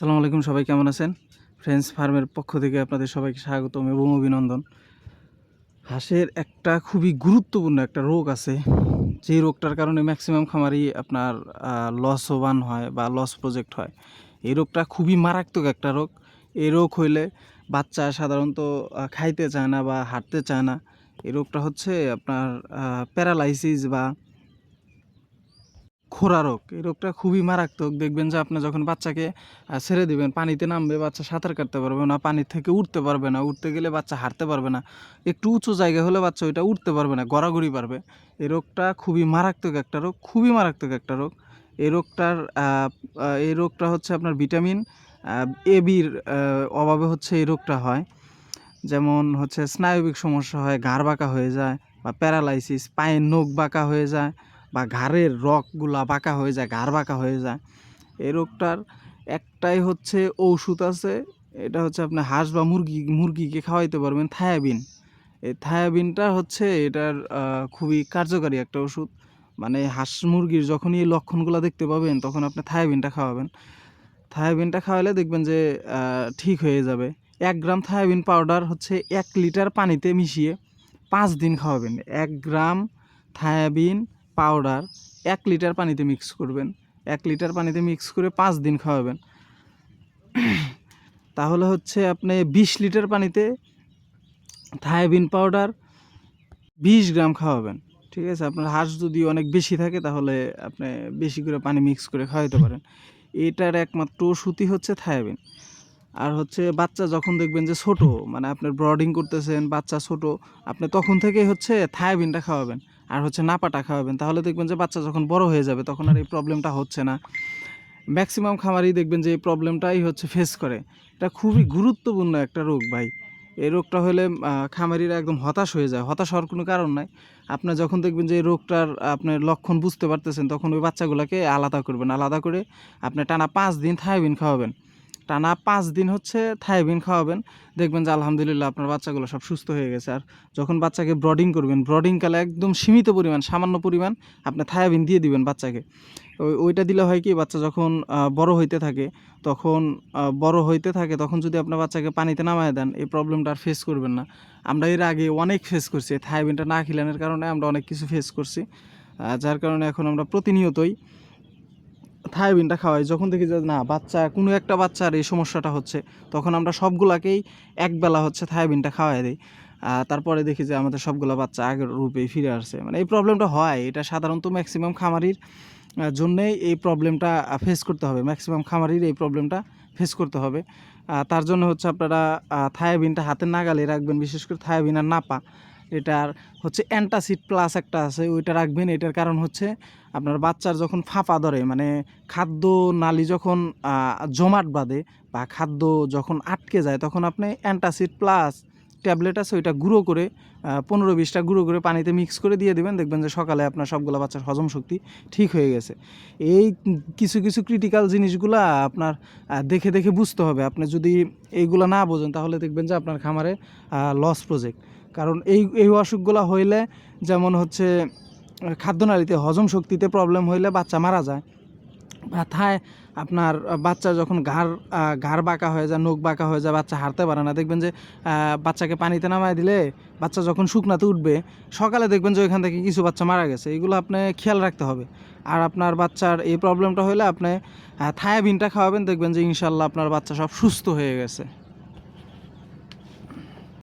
আসসালামু আলাইকুম, সবাই কেমন আছেন? ফ্রেন্ডস ফার্মের পক্ষ থেকে আপনাদের সবাইকে স্বাগতম এবং অভিনন্দন। হাঁসের একটা খুবই গুরুত্বপূর্ণ একটা রোগ আছে। যে রোগটার কারণে ম্যাক্সিমাম খামারই আপনার লস লসবান হয় বা লস প্রজেক্ট হয়। এই রোগটা খুবই মারাত্মক একটা রোগ। এই রোগ হইলে বাচ্চা সাধারণত খাইতে চায় না বা হাঁটতে চায় না। এই রোগটা হচ্ছে আপনার প্যারালাইসিস বা খোরা রোগ এই রোগটা খুবই মারাত্মক। দেখবেন যে আপনি যখন বাচ্চাকে ছেড়ে দিবেন, পানিতে নামবে, বাচ্চা সাঁতার কাটতে পারবে না, পানির থেকে উঠতে পারবে না, উঠতে গেলে বাচ্চা হাঁটতে পারবে না, একটু উঁচু জায়গা হলে বাচ্চা ওইটা উঠতে পারবে না, গড়াগড়ি পারবে। এই রোগটা খুবই মারাত্মক একটা রোগ, খুবই মারাত্মক একটা রোগ। এই রোগটার এই রোগটা হচ্ছে আপনার ভিটামিন এ বির অভাবে হচ্ছে এই রোগটা হয়। যেমন হচ্ছে স্নায়বিক সমস্যা হয়, ঘাড় বাঁকা হয়ে যায় বা প্যারালাইসিস, পায়ের নখ বাঁকা হয়ে যায় বা ঘাড়ের রগগুলা বাঁকা হয়ে যায়, ঘাড় বাঁকা হয়ে যায়। এই রোগটার একটাই হচ্ছে ঔষধ আছে, এটা হচ্ছে আপনি হাঁস বা মুরগি, মুরগিকে খাওয়াইতে পারবেন থায়াবিন। এই থায়াবিনটা হচ্ছে এটার খুবই কার্যকারী একটা ওষুধ। মানে হাঁস মুরগির যখনই এই লক্ষণগুলো দেখতে পাবেন, তখন আপনি থায়াবিনটা খাওয়াবেন। থায়াবিনটা খাওয়ালে দেখবেন যে ঠিক হয়ে যাবে। এক গ্রাম থায়াবিন পাউডার হচ্ছে এক লিটার পানিতে মিশিয়ে পাঁচ দিন খাওয়াবেন। এক গ্রাম থায়াবিন পাউডার এক লিটার পানিতে মিক্স করবেন। এক লিটার পানিতে মিক্স করে পাঁচ দিন খাওয়াবেন। তাহলে হচ্ছে আপনি বিশ লিটার পানিতে থায়াবিন পাউডার বিশ গ্রাম খাওয়াবেন। ঠিক আছে? আপনার হাঁস যদি অনেক বেশি থাকে, তাহলে আপনি বেশি করে পানি মিক্স করে খাওয়াইতে পারেন। এটার একমাত্র ওষুধই হচ্ছে থায়াবিন। আর হচ্ছে বাচ্চা যখন দেখবেন যে ছোট মানে আপনার ব্রডিং করতেছেন, বাচ্চা ছোট, আপনি তখন থেকেই হচ্ছে থায়াবিনটা খাওয়াবেন। আর হচ্ছে নাপাটা খাওয়াবেন, তাহলে দেখবেন যে বাচ্চা যখন বড় হয়ে যাবে, তখন আর এই প্রবলেমটা হচ্ছে না। ম্যাক্সিমাম খামারই দেখবেন যে এই প্রবলেমটাই হচ্ছে ফেস করে। এটা খুবই গুরুত্বপূর্ণ একটা রোগ ভাই। এই রোগটা হলে খামারিরা একদম হতাশ হয়ে যায়। হতাশ হওয়ার কোনো কারণ নাই। আপনি যখন দেখবেন যে এই রোগটার আপনার লক্ষণ বুঝতে পারতেছেন, তখন ওই বাচ্চাগুলোকে আলাদা করবেন। আলাদা করে আপনি টানা পাঁচ দিন থায়াবিন খাওয়াবেন। টানা পাঁচ দিন হচ্ছে থায়াবিন খাওয়াবেন। দেখবেন যে আলহামদুলিল্লাহ আপনার বাচ্চাগুলো সব সুস্থ হয়ে গেছে। আর যখন বাচ্চাকে ব্রডিং করবেন, ব্রডিং কালে একদম সীমিত পরিমাণ, সামান্য পরিমাণ আপনি থায়াবিন দিয়ে দিবেন বাচ্চাকে। ওই ওইটা দিলে হয় কি, বাচ্চা যখন বড় হইতে থাকে, তখন বড় হইতে থাকে, তখন যদি আপনার বাচ্চাকে পানিতে নামায় দেন, এই প্রবলেমটা আর ফেস করবেন না। আমরা এর আগে অনেক ফেস করছি থায়াবিনটা না খিলানোর কারণে আমরা অনেক কিছু ফেস করছি। যার কারণে এখন আমরা প্রতিনিয়তই থায়াবিনটা খাওয়াই, যখন দেখি যে না, বাচ্চা, কোনো একটা বাচ্চার এই সমস্যাটা হচ্ছে, তখন আমরা সবগুলাকেই একবেলা হচ্ছে থায়াবিনটা খাওয়াই দিই। তারপরে দেখি যে আমাদের সবগুলা বাচ্চা আগের রূপেই ফিরে আসছে। মানে এই প্রবলেমটা হয়, এটা সাধারণত ম্যাক্সিমাম খামারির জন্যেই এই প্রবলেমটা ফেস করতে হবে। ম্যাক্সিমাম খামারির এই প্রবলেমটা ফেস করতে হবে। তার জন্য হচ্ছে আপনারা থায়াবিনটা হাতের নাগালে রাখবেন, বিশেষ করে থায়াবিন আর নাপা। এটার হচ্ছে অ্যান্টাসিড প্লাস একটা আছে, ওইটা রাখবেন। এটার কারণ হচ্ছে আপনার বাচ্চার যখন ফাঁপা ধরে মানে খাদ্য নালী যখন জমাট বাঁধে বা খাদ্য যখন আটকে যায়, তখন আপনি অ্যান্টাসিড প্লাস ট্যাবলেট আছে, ওইটা গুঁড়ো করে পনেরো বিশটা গুঁড়ো করে পানিতে মিক্স করে দিয়ে দিবেন, দেখবেন যে সকালে আপনার সবগুলো বাচ্চার হজম শক্তি ঠিক হয়ে গেছে। এই কিছু কিছু ক্রিটিক্যাল জিনিসগুলা আপনার দেখে দেখে বুঝতে হবে। আপনি যদি এইগুলো না বোঝেন, তাহলে দেখবেন যে আপনার খামারে লস প্রজেক্ট কারণ এই এই অসুখগুলো হইলে যেমন হচ্ছে খাদ্যনালীতে হজম শক্তিতে প্রবলেম হইলে বাচ্চা মারা যায়। ব্যথায় আপনার বাচ্চা যখন ঘাড় ঘাড় বাঁকা হয়ে যায়, নখ বাঁকা হয়ে যায়, বাচ্চা হারতে পারে না। দেখবেন যে বাচ্চাকে পানিতে নামায় দিলে বাচ্চা যখন শুকনাতে উঠবে, সকালে দেখবেন যে ওইখান থেকে কিছু বাচ্চা মারা গেছে। এগুলো আপনি খেয়াল রাখতে হবে। আর আপনার বাচ্চার এই প্রবলেমটা হলে আপনি থায়াবিনটা খাওয়াবেন। দেখবেন যে ইনশাল্লাহ আপনার বাচ্চা সব সুস্থ হয়ে গেছে।